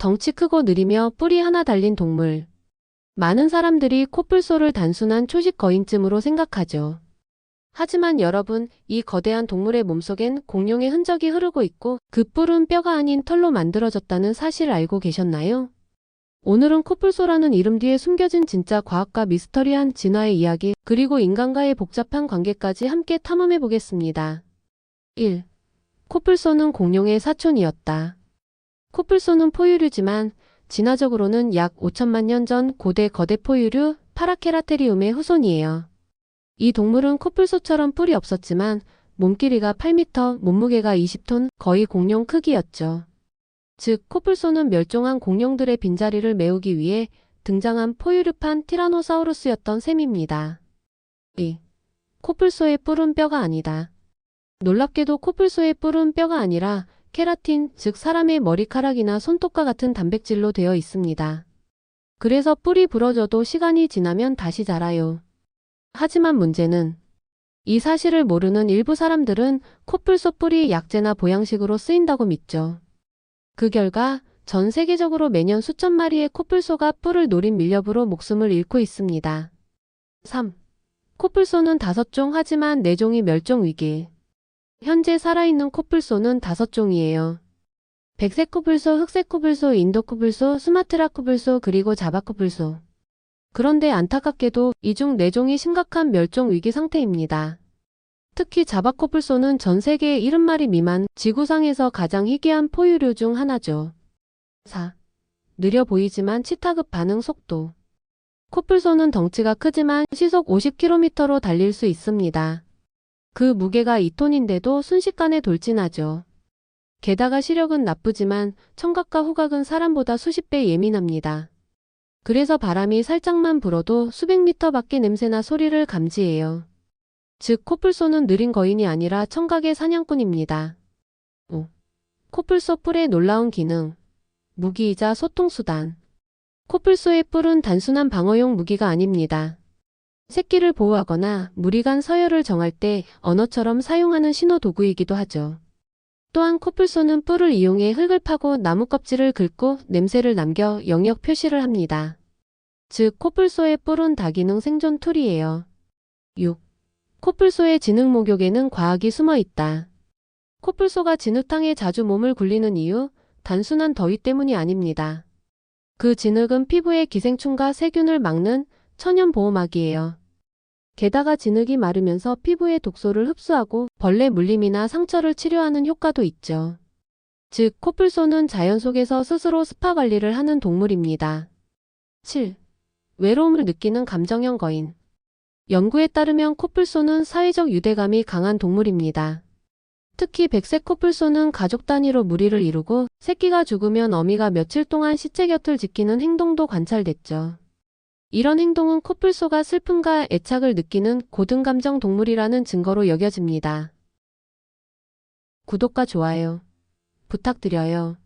덩치 크고 느리며 뿔이 하나 달린 동물. 많은 사람들이 코뿔소를 단순한 초식 거인쯤으로 생각하죠. 하지만 여러분, 이 거대한 동물의 몸속엔 공룡의 흔적이 흐르고 있고 그 뿔은 뼈가 아닌 털로 만들어졌다는 사실을 알고 계셨나요? 오늘은 코뿔소라는 이름 뒤에 숨겨진 진짜 과학과 미스터리한 진화의 이야기, 그리고 인간과의 복잡한 관계까지 함께 탐험해 보겠습니다. 1. 코뿔소는 공룡의 사촌이었다. 코뿔소는 포유류지만 진화적으로는 약 5천만 년 전 고대 거대 포유류 파라케라테리움의 후손이에요. 이 동물은 코뿔소처럼 뿔이 없었지만 몸 길이가 8m, 몸무게가 20톤, 거의 공룡 크기였죠. 즉, 코뿔소는 멸종한 공룡들의 빈자리를 메우기 위해 등장한 포유류판 티라노사우루스였던 셈입니다. 2. 코뿔소의 뿔은 뼈가 아니다. 놀랍게도 코뿔소의 뿔은 뼈가 아니라 케라틴, 즉 사람의 머리카락이나 손톱과 같은 단백질로 되어 있습니다. 그래서 뿔이 부러져도 시간이 지나면 다시 자라요. 하지만 문제는 이 사실을 모르는 일부 사람들은 코뿔소 뿔이 약재나 보양식으로 쓰인다고 믿죠. 그 결과 전 세계적으로 매년 수천 마리의 코뿔소가 뿔을 노린 밀렵으로 목숨을 잃고 있습니다. 3. 코뿔소는 다섯 종 하지만 네 종이 멸종 위기. 현재 살아있는 코뿔소는 다섯 종이에요. 백색 코뿔소, 흑색 코뿔소, 인도 코뿔소, 수마트라 코뿔소, 그리고 자바 코뿔소. 그런데 안타깝게도 이 중 4종이 심각한 멸종 위기 상태입니다. 특히 자바 코뿔소는 전 세계에 70마리 미만 지구상에서 가장 희귀한 포유류 중 하나죠. 4. 느려 보이지만 치타급 반응 속도. 코뿔소는 덩치가 크지만 시속 50km로 달릴 수 있습니다. 그 무게가 2톤인데도 순식간에 돌진하죠. 게다가 시력은 나쁘지만 청각과 후각은 사람보다 수십 배 예민합니다. 그래서 바람이 살짝만 불어도 수백 미터 밖의 냄새나 소리를 감지해요. 즉 코뿔소는 느린 거인이 아니라 청각의 사냥꾼입니다. 5. 코뿔소 뿔의 놀라운 기능 무기이자 소통수단 코뿔소의 뿔은 단순한 방어용 무기가 아닙니다. 새끼를 보호하거나 무리간 서열을 정할 때 언어처럼 사용하는 신호 도구이기도 하죠. 또한 코뿔소는 뿔을 이용해 흙을 파고 나무 껍질을 긁고 냄새를 남겨 영역 표시를 합니다. 즉 코뿔소의 뿔은 다기능 생존 툴이에요. 6. 코뿔소의 진흙 목욕에는 과학이 숨어 있다. 코뿔소가 진흙탕에 자주 몸을 굴리는 이유 단순한 더위 때문이 아닙니다. 그 진흙은 피부의 기생충과 세균을 막는 천연 보호막이에요. 게다가 진흙이 마르면서 피부의 독소를 흡수하고 벌레 물림이나 상처를 치료하는 효과도 있죠. 즉, 코뿔소는 자연 속에서 스스로 스파 관리를 하는 동물입니다. 7. 외로움을 느끼는 감정형 거인. 연구에 따르면 코뿔소는 사회적 유대감이 강한 동물입니다. 특히 백색 코뿔소는 가족 단위로 무리를 이루고 새끼가 죽으면 어미가 며칠 동안 시체 곁을 지키는 행동도 관찰됐죠. 이런 행동은 코뿔소가 슬픔과 애착을 느끼는 고등감정 동물이라는 증거로 여겨집니다. 구독과 좋아요 부탁드려요.